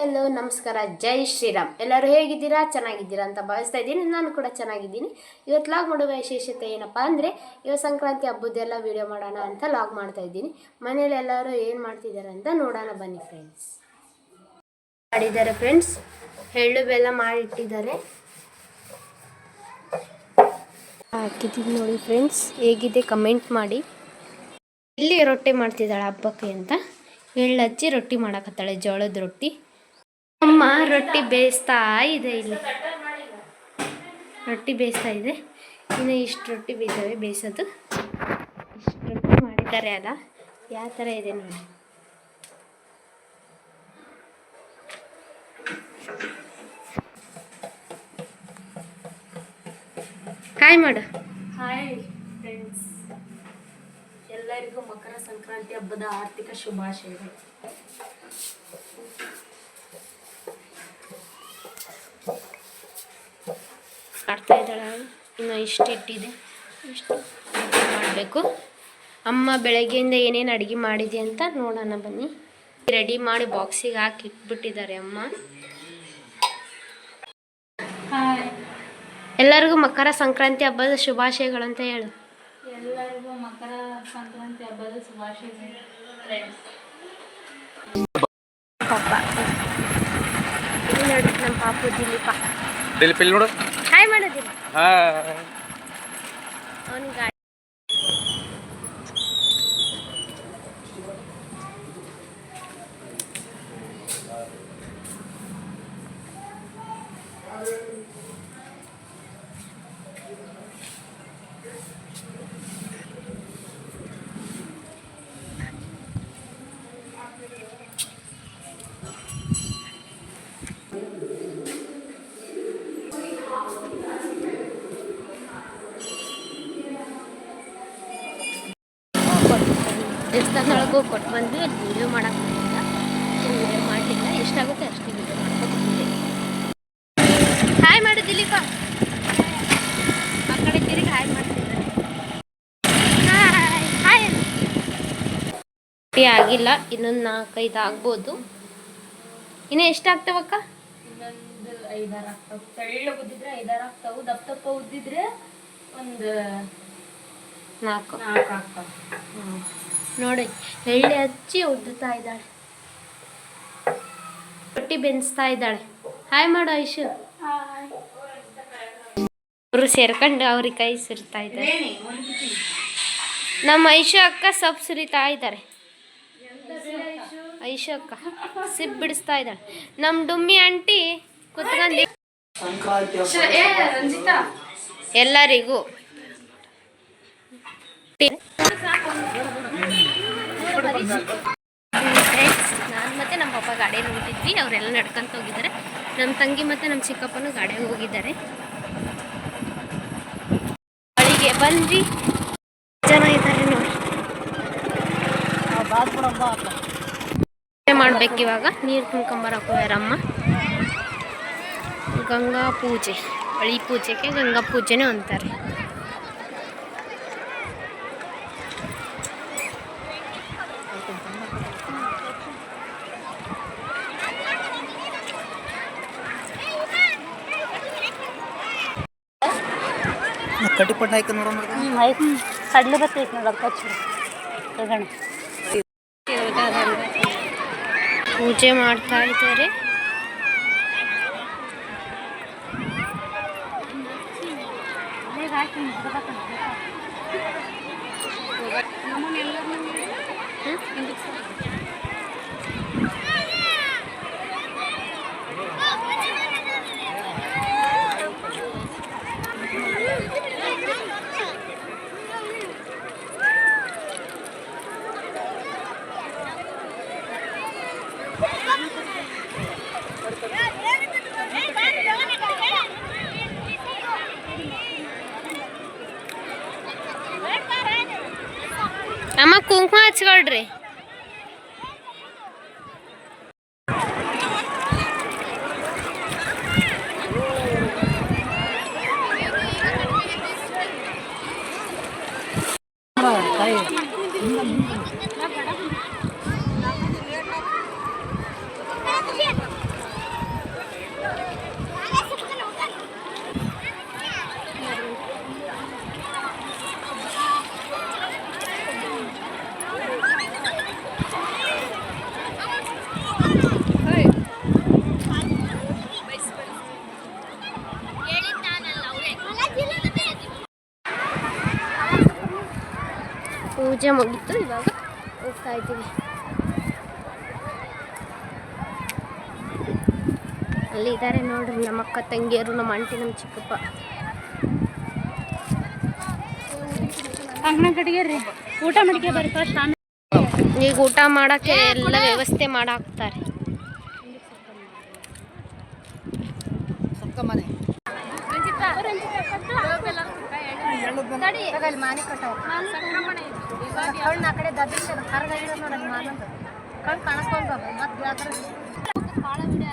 Hello ನಮಸ್ಕಾರ. ಜೈ ಶ್ರೀರಾಮ್. ಎಲ್ಲರೂ ಹೇಗಿದ್ದೀರಾ? ಚೆನ್ನಾಗಿದ್ದೀರಾ ಅಂತ ಭಾವಿಸ್ತಾ ಇದ್ದೀನಿ. ನಾನು ಕೂಡ ಚೆನ್ನಾಗಿದ್ದೀನಿ. ಇವತ್ತು ಲಾಗ್ ಮಾಡುವ ವಿಶೇಷತೆ ಏನಪ್ಪ ಅಂದರೆ ಇವತ್ತು ಸಂಕ್ರಾಂತಿ ಹಬ್ಬದ್ದೆಲ್ಲ ವೀಡಿಯೋ ಮಾಡೋಣ ಅಂತ ಲಾಗ್ ಮಾಡ್ತಾ ಇದ್ದೀನಿ. ಮನೇಲಿ ಎಲ್ಲರೂ ಏನು ಮಾಡ್ತಿದ್ದಾರೆ ಅಂತ ನೋಡೋಣ ಬನ್ನಿ ಫ್ರೆಂಡ್ಸ್ ಮಾಡಿದ್ದಾರೆ ಫ್ರೆಂಡ್ಸ್ ಎಳ್ಳು ಬೆಲ್ಲ ಮಾಡಿಟ್ಟಿದ್ದಾರೆ. ಹಾಕಿದ್ದೀನಿ ನೋಡಿ ಫ್ರೆಂಡ್ಸ್ ಹೇಗಿದೆ ಕಮೆಂಟ್ ಮಾಡಿ. ಇಲ್ಲಿ ರೊಟ್ಟಿ ಮಾಡ್ತಿದ್ದಾಳೆ ಹಬ್ಬಕ್ಕೆ ಅಂತ. ಎಳ್ಳು ಹಚ್ಚಿ ರೊಟ್ಟಿ ಮಾಡಕತ್ತಾಳೆ ಜೋಳದ ರೊಟ್ಟಿ. ಅಮ್ಮ, ರೊಟ್ಟಿ ಬೇಯಿಸ್ತಾ ಇದೆ ಇಲ್ಲಿ. ರೊಟ್ಟಿ ಬೇಯಿಸ್ತಾ ಇದೆ. ಇನ್ನು ಇಷ್ಟು ರೊಟ್ಟಿ ಬೇಯ್ತವೆ ಬೇಯಿಸೋದು. ಇಷ್ಟು ರೊಟ್ಟಿ ಮಾಡಿದ್ದಾರೆ ಅಲ್ಲ, ಯಾವ ಥರ ಇದೆ ನೋಡಿ. ಹಾಯ್ ಮಾಡು. ಹಾಯ್ ಫ್ರೆಂಡ್ಸ್ ಎಲ್ಲರಿಗೂ ಮಕರ ಸಂಕ್ರಾಂತಿ ಹಬ್ಬದ ಆರ್ಥಿಕ ಶುಭಾಶಯಗಳು. ಮಾಡ್ತಾ ಇದ್ದಾಳೆ. ಇನ್ನು ಇಷ್ಟು ಇಟ್ಟಿದೆ. ಇಷ್ಟು ಮಾಡಬೇಕು. ಅಮ್ಮ ಬೆಳಗ್ಗೆಯಿಂದ ಏನೇನು ಅಡುಗೆ ಮಾಡಿದೆ ಅಂತ ನೋಡೋಣ ಬನ್ನಿ. ರೆಡಿ ಮಾಡಿ ಬಾಕ್ಸಿಗೆ ಹಾಕಿ ಇಟ್ಬಿಟ್ಟಿದ್ದಾರೆ ಅಮ್ಮ. ಹಾಯ್ ಎಲ್ಲರಿಗೂ ಮಕರ ಸಂಕ್ರಾಂತಿ ಹಬ್ಬದ ಶುಭಾಶಯಗಳು ಅಂತ ಹೇಳು. ಎಲ್ಲರಿಗೂ ಮಕರ ಸಂಕ್ರಾಂತಿ ಹಬ್ಬದ ಶುಭಾಶಯಗಳು. ಫ್ರೆಂಡ್ಸ್ ಪಾಪ ನಮ್ಮ ಪಾಪು ದಿಲೀಪ. ದಿಲೀಪ್ ಇಲ್ಲಿ ನೋಡು. ಹಾಯ್ ಮಾಡೋದಿಲ್ಲ ಹಾಯ್ ಅವನ ದೇವಸ್ಥಾನದೊಳಗೂ ಕೊಟ್ಟು ಬಂದ್ವಿ. ಅದು ವಿಡಿಯೋ ಮಾಡಕ್ಕೆ ವಿಡಿಯೋ ಮಾಡಲಿಲ್ಲ. ಎಷ್ಟಾಗುತ್ತೆ ಅಷ್ಟು ವಿಡಿಯೋ ಮಾಡ್ಕೊಂಡು ಹಾಯ್ ಮಾಡು ದಿಲೀಪ. ಆ ಕಡೆ ತಿರುಗಿ ಹಾಯ್ ಮಾಡ್ತಿದ್ದಾರೆ ಹಾಯ್ ಹಾಯ್ ಆಗಿಲ್ಲ. ಇನ್ನೊಂದು ನಾಲ್ಕೈದು ಆಗ್ಬೋದು. ಇನ್ನು ಎಷ್ಟಾಗ್ತವಕ್ಕ ಇನ್ನೊಂದು ಐದಾರು ಆಗ್ತಾವ. ತೆಳ್ಳು ಉದ್ದಿದ್ರೆ ಐದಾರು ಆಗ್ತಾವು. ದಪ್ಪ ದಪ್ಪ ಉದ್ದಿದ್ರೆ ಒಂದು ನಾಲ್ಕು. ನಾಲ್ಕು ಆಗ್ತಾವ. ನೋಡಿ ಎಳ್ಳೆ ಹಚ್ಚಿ ಉದ್ದುತ್ತಾ ಇದ್ದಾಳೆ. ರೊಟ್ಟಿ ಬೆನ್ಸ್ತಾ ಇದ್ದಾಳೆ. ಹಾಯ್ ಮಾಡು ಐಶು. ಅವರು ಸೇರ್ಕೊಂಡು ಅವ್ರಿಗೆ ಕೈ ಸುರಿತಾ ಇದ್ದಾರೆ. ನಮ್ಮ ಐಶು ಅಕ್ಕ ಸೊಪ್ಪು ಸುರಿತಾ ಇದ್ದಾರೆ. ಐಶು ಅಕ್ಕ ಸಿಪ್ ಬಿಡಿಸ್ತಾ ಇದ್ದಾಳೆ. ನಮ್ಮ ಡುಮ್ಮಿ ಆಂಟಿ ಕುತ್ಕೊಂಡು. ರಂಜಿತಾ. ಎಲ್ಲರಿಗೂ. ನಾನು ಮತ್ತೆ ನಮ್ಮ ಪಪ್ಪ ಗಾಡಿಯಲ್ಲಿ ಹೋಗಿದ್ವಿ ಅವರೆಲ್ಲ ನಡ್ಕೊಂತ ಹೋಗಿದ್ದಾರೆ. ನಮ್ಮ ತಂಗಿ ಮತ್ತೆ ನಮ್ಮ ಚಿಕ್ಕಪ್ಪನೂ ಗಾಡಿಗೆ ಹೋಗಿದ್ದಾರೆ. ಅಳಿಗೆ ಬಂದ್ವಿ. ಜನ ಇದ್ದಾರೆ ನೋಡಿ. ಮಾಡ್ಬೇಕು ಇವಾಗ? ನೀರು ತುಂಬ್ಕೊಂಬರಕ್ಕೆ ಹೋಗ್ಯಾರಮ್ಮ ಗಂಗಾ ಪೂಜೆ. ಬಳಿ ಪೂಜೆಗೆ ಗಂಗಾ ಪೂಜೆನೇ ಅಂತಾರೆ. ಕಟ್ಟಿಪಟ್ಟ ಹಾಕಿ ನೋಡೋ ಕಡಲೆ ಬತ್ತ ಐತೆ ನೋಡೋದು ಕಚ್ಚು ಪೂಜೆ ಮಾಡ್ತಾ ಇದ್ದಾರೆ. ಅಮ್ಮ ಕುಂಕುಮ ಹಚ್ಕೊಳ್ರಿ. ಪೂಜೆ ಮುಗೀತು ಇವಾಗ ಹೋಗ್ತಾ ಇದ್ದೀವಿ ಅಲ್ಲಿ ಇದ್ದಾರೆ ನೋಡ್ರಿ ನಮ್ಮ ಅಕ್ಕ ತಂಗಿಯರು ನಮ್ಮ ಆಂಟಿ ನಮ್ಮ ಚಿಕ್ಕಪ್ಪ ಕಡೆಗೆ ಊಟ ಮಾಡಿಕೆ ಬರ್ರಿ ಫಸ್ಟ್ ಈಗ ಊಟ ಮಾಡಕ್ಕೆ ಎಲ್ಲ ವ್ಯವಸ್ಥೆ ಮಾಡಾಕ್ತಾರೆ. ತಡಿ. ಮಾನಿ ಕಟ್ಟವ ಆ ಕಡೆ ಮತ್ತೆ ಭಾಳ ವಿಡಿಯೋ